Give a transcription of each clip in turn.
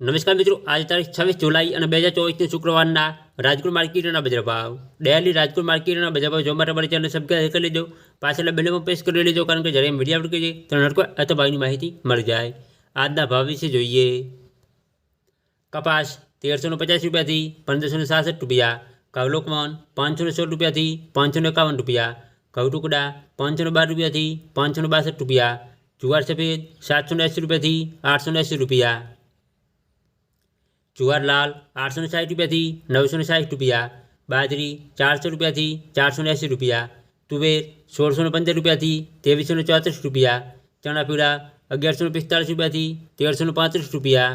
નમસ્કાર મિત્રો, આજે તારીખ છવ્વીસ જુલાઈ અને બે હજાર ચોવીસની શુક્રવારના રાજકોટ માર્કેટના બજાર ભાવ. ડેલી રાજકોટ માર્કેટના બજાર ભાવ જોવા માટે અમારી ચેનલ સબસ્ક્રાઈબ કરી લેજો. પાછળ બિલમાં પ્રેસ કરી લેજો, કારણ કે જ્યારે મીડિયા અપલોડ કરીએ તો નડકો અથવા ભાવની માહિતી મળી જાય. આજના ભાવ વિશે જોઈએ. કપાસ તેરસો ને પચાસ રૂપિયાથી પંદરસો ને સાસઠ રૂપિયા કવલોકમન પાંચસો ને સોળ રૂપિયાથી પાંચસો ને એકાવન રૂપિયા ઘઉં ટુકડા પાંચસો ને બાર રૂપિયાથી પાંચસો ને બાસઠ રૂપિયા, જુવાર સફેદ સાતસો ને એંસી રૂપિયાથી આઠસો ને એંસી રૂપિયા જુવારલાલ આઠસો સાઠ રૂપિયાથી નવસો સાઠ રૂપિયા, બાજરી ચારસો રૂપિયાથી ચારસો ને એંસી રૂપિયા, તુવેર સોળસો પંદર રૂપિયાથી ત્રેવીસો ચોત્રીસ રૂપિયા ચણા પીળા અગિયારસો પિસ્તાળીસ રૂપિયાથી તેરસો પાંત્રીસ રૂપિયા,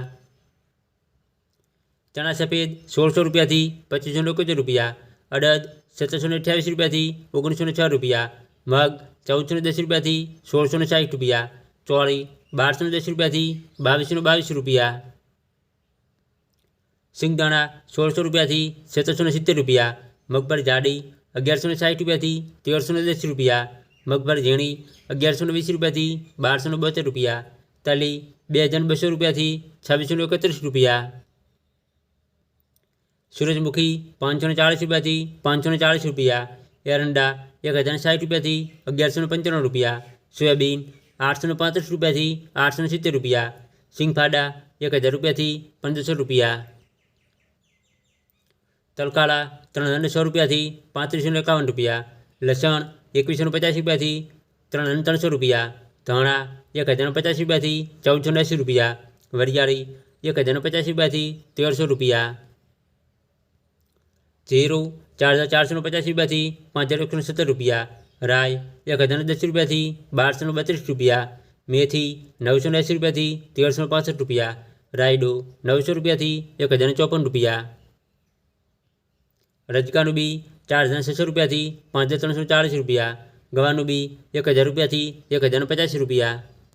ચણા સફેદ સોળસો રૂપિયાથી પચીસો એકોતેર રૂપિયા, અડદ સત્તરસો અઠ્યાવીસ રૂપિયાથી ઓગણીસો છ રૂપિયા, મગ ચૌદસો દસ રૂપિયાથી સોળસો સાઠ રૂપિયા, ચોળી બારસો દસ રૂપિયાથી બાવીસો બાવીસ રૂપિયા સિંગદાણા સોળસો રૂપિયાથી સત્તરસો ને સિત્તેર રૂપિયા, મગફળી જાડી અગિયારસો ને સાઠ રૂપિયાથી તેરસો ને દસ રૂપિયા, મગફળી ઝીણી અગિયારસો ને વીસ રૂપિયાથી બારસો ને બોતેર રૂપિયા, તલી બે હજાર બસો રૂપિયાથી છવ્વીસો ને એકત્રીસ રૂપિયા. સૂરજમુખી પાંચસો ને ચાળીસ રૂપિયાથી પાંચસો ને ચાળીસ રૂપિયા, એરંડા એક હજાર સાઠ રૂપિયાથી અગિયારસો ને પંચાણું રૂપિયા, સોયાબીન આઠસો ને પાંત્રીસ રૂપિયાથી આઠસો ને સિત્તેર રૂપિયા, સિંગફાડા એક હજાર રૂપિયાથી પંદરસો રૂપિયા. તલકાળા ત્રણ હજાર સો રૂપિયાથી પાંત્રીસો એકાવન રૂપિયા, લસણ એકવીસો પચાસ રૂપિયાથી ત્રણ હજાર ત્રણસો રૂપિયા, ધાણા એક હજાર પચાસ રૂપિયાથી ચૌદસો ને એંસી રૂપિયા, વરિયાળી એક હજાર પચાસ રૂપિયાથી તેરસો રૂપિયા, જીરું ચાર હજાર ચારસો પચાસ રૂપિયાથી પાંચ હજાર એકસો સત્તર રૂપિયા રાય એક હજાર દસ રૂપિયાથી બારસો બત્રીસ રૂપિયા, મેથી નવસો ને એંસી રૂપિયાથી તેરસો પાસઠ રૂપિયા, રાયડો નવસો રૂપિયાથી એક હજાર ચોપન રૂપિયા રજકાનું બી ચાર હજાર છસો રૂપિયાથી પાંચ હજાર ત્રણસો ચાળીસ રૂપિયા, ગવાનું બી એક હજાર રૂપિયાથી એક હજાર પચાસ રૂપિયા.